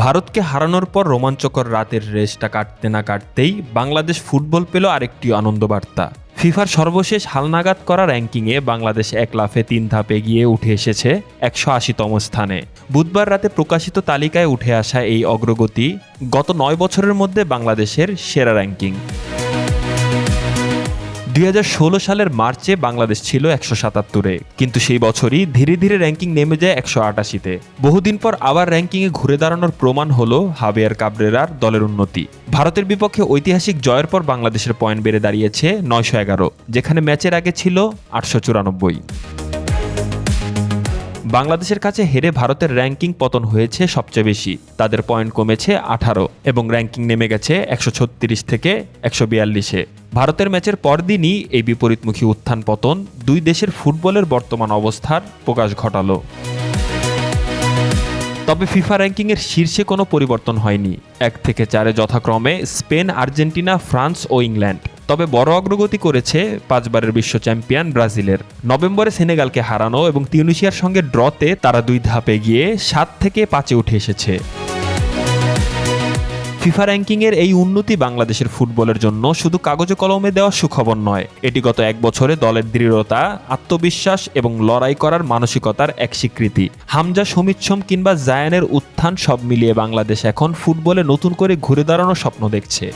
ভারতকে হারানোর পর রোমাঞ্চকর রাতের রেসটা কাটতে না কাটতেই বাংলাদেশ ফুটবল পেল আরেকটি আনন্দবার্তা। ফিফার সর্বশেষ হালনাগাদ করা র্যাঙ্কিংয়ে বাংলাদেশ এক লাফে তিন ধাপে গিয়ে উঠে এসেছে একশো আশিতম স্থানে। বুধবার রাতে প্রকাশিত তালিকায় উঠে আসা এই অগ্রগতি গত নয় বছরের মধ্যে বাংলাদেশের সেরা র্যাঙ্কিং। দুই হাজার ষোলো সালের মার্চে বাংলাদেশ ছিল একশো সাতাত্তরে, কিন্তু সেই বছরই ধীরে ধীরে র্যাঙ্কিং নেমে যায় একশো আটাশিতে। বহুদিন পর আবার র্যাঙ্কিংয়ে ঘুরে দাঁড়ানোর প্রমাণ হল হাবিয়ার কাবরেরার দলের উন্নতি। ভারতের বিপক্ষে ঐতিহাসিক জয়ের পর বাংলাদেশের পয়েন্ট বেড়ে দাঁড়িয়েছে নয়শো এগারো, যেখানে ম্যাচের আগে ছিল আটশো চুরানব্বই। বাংলাদেশের কাছে হেরে ভারতের র্যাঙ্কিং পতন হয়েছে সবচেয়ে বেশি। তাদের পয়েন্ট কমেছে আঠারো এবং র্যাঙ্কিং নেমে গেছে একশো ছত্রিশ থেকে একশো বিয়াল্লিশে। ভারতের ম্যাচের পরদিনই এই বিপরীতমুখী উত্থান পতন দুই দেশের ফুটবলের বর্তমান অবস্থার প্রকাশ ঘটালো। তবে ফিফা র্যাঙ্কিংয়ের শীর্ষে কোনো পরিবর্তন হয়নি। এক থেকে চারে যথাক্রমে স্পেন, আর্জেন্টিনা, ফ্রান্স ও ইংল্যান্ড। তবে বড় অগ্রগতি করেছে পাঁচবারের বিশ্ব চ্যাম্পিয়ন ব্রাজিলের। নভেম্বরে সেনেগালকে হারানো এবং তিউনিশিয়ার সঙ্গে ড্রতে তারা দুই ধাপে গিয়ে সাত থেকে পাঁচে উঠে এসেছে। ফিফা র্যাঙ্কিংয়ের এই উন্নতি বাংলাদেশের ফুটবলের জন্য শুধু কাগজে কলমে দেওয়া সুখবর নয়, এটি গত এক বছরে দলের দৃঢ়তা, আত্মবিশ্বাস এবং লড়াই করার মানসিকতার এক স্বীকৃতি। হামজা সমিচ্ছম কিংবা জায়ানের উত্থান সব মিলিয়ে বাংলাদেশ এখন ফুটবলে নতুন করে ঘুরে দাঁড়ানোর স্বপ্ন দেখছে।